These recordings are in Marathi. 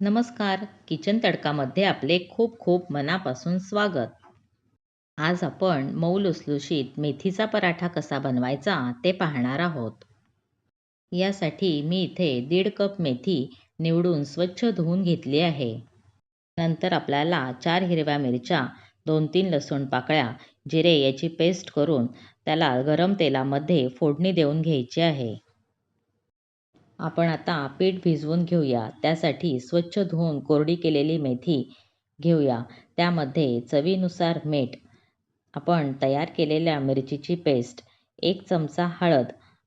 नमस्कार. किचन तडकामध्ये आपले खूप खूप मनापासून स्वागत. आज आपण मऊ लुसलुशीत मेथीचा पराठा कसा बनवायचा ते पाहणार आहोत. यासाठी मी इथे दीड कप मेथी निवडून स्वच्छ धुवून घेतली आहे. नंतर आपल्याला चार हिरव्या मिरच्या दोन तीन लसूण पाकळ्या जिरे याची पेस्ट करून त्याला गरम तेलामध्ये फोडणी देऊन घ्यायची आहे. आपण आता पीठ भिजवून घेऊया. त्यासाठी स्वच्छ धुवून कोरडी केलेली मेथी घेऊया. त्यामध्ये चवीनुसार मीठ आपण तयार केलेल्या मिरचीची पेस्ट एक चमचा हळद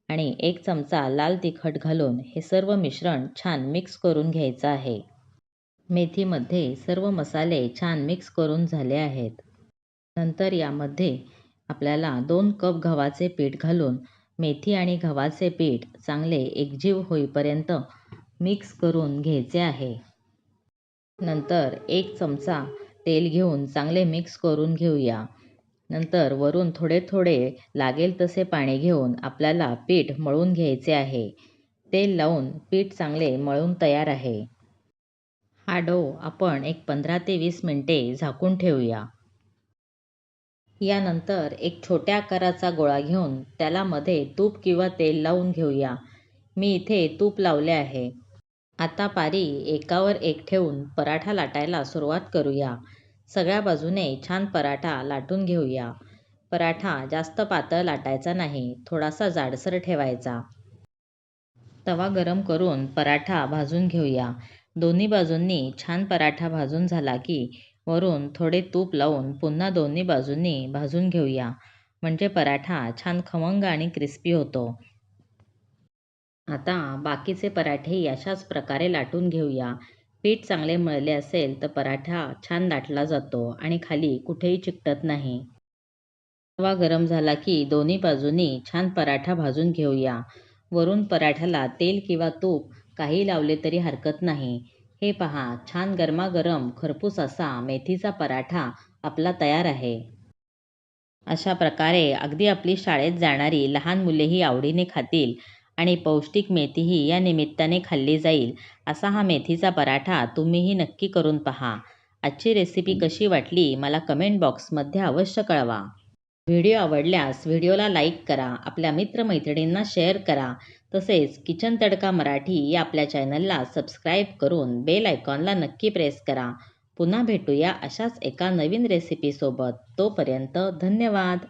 आणि एक चमचा लाल तिखट घालून हे सर्व मिश्रण छान मिक्स करून घ्यायचं आहे. मेथीमध्ये सर्व मसाले छान मिक्स करून झाले आहेत. नंतर यामध्ये आपल्याला दोन कप गव्हाचे पीठ घालून मेथी आणि गव्हाचे पीठ चांगले एकजीव होईपर्यंत मिक्स करून घ्यायचे आहे. नंतर एक चमचा तेल घेऊन चांगले मिक्स करून घेऊया. नंतर वरून थोडे थोडे लागेल तसे पाणी घेऊन आपल्याला पीठ मळून घ्यायचे आहे. तेल लावून पीठ चांगले मळून तयार आहे. हा डो आपण एक पंधरा ते वीस मिनटे झाकून ठेवूया. यानंतर एक छोट्या आकाराचा गोळा घेऊन त्याला मध्ये तूप किंवा तेल लावून घेऊया. मी इथे तूप लावले आहे. आता पारी एकावर एक ठेवून पराठा लाटायला सुरुवात करूया. सगळ्या बाजूने छान पराठा लाटून घेऊया. पराठा जास्त पातळ लाटायचा नाही थोडासा जाडसर ठेवायचा. तवा गरम करून पराठा भाजून घेऊया. दोन्ही बाजूंनी छान पराठा भाजून झाला की वरून थोडे तूप लावून पुन्हा दोन्ही बाजूंनी भाजून घेऊया. म्हणजे पराठा छान खमंग आणि क्रिस्पी होतो. आता बाकीचे पराठेही अशाच प्रकारे लाटून घेऊया. पीठ चांगले मळले असेल तर पराठा छान लाटला जातो आणि खाली कुठेही चिकटत नाही. तवा गरम झाला की दोन्ही बाजूंनी छान पराठा भाजून घेऊया. वरून पराठ्याला तेल किंवा तूप काही लावले तरी हरकत नाही. हे पहा छान गरमागरम खरपूस असा मेथीचा पराठा आपला तयार आहे. अशा प्रकारे अगदी आपली शाळेत जाणारी लहान मुलेही आवडीने खातील आणि पौष्टिक मेथीही या निमित्ताने खाल्ली जाईल असा हा मेथीचा पराठा तुम्हीही नक्की करून पहा. आजची रेसिपी कशी वाटली मला कमेंट बॉक्समध्ये अवश्य कळवा. व्हिडिओ आवडल्यास व्हिडिओला लाईक करा आपल्या मित्रमैत्रिणींना शेअर करा. तसेच किचन तडका मराठी या आपल्या चॅनलला सबस्क्राईब करून बेल आयकॉनला नक्की प्रेस करा. पुन्हा भेटूया अशाच एका नवीन रेसिपीसोबत. तोपर्यंत धन्यवाद.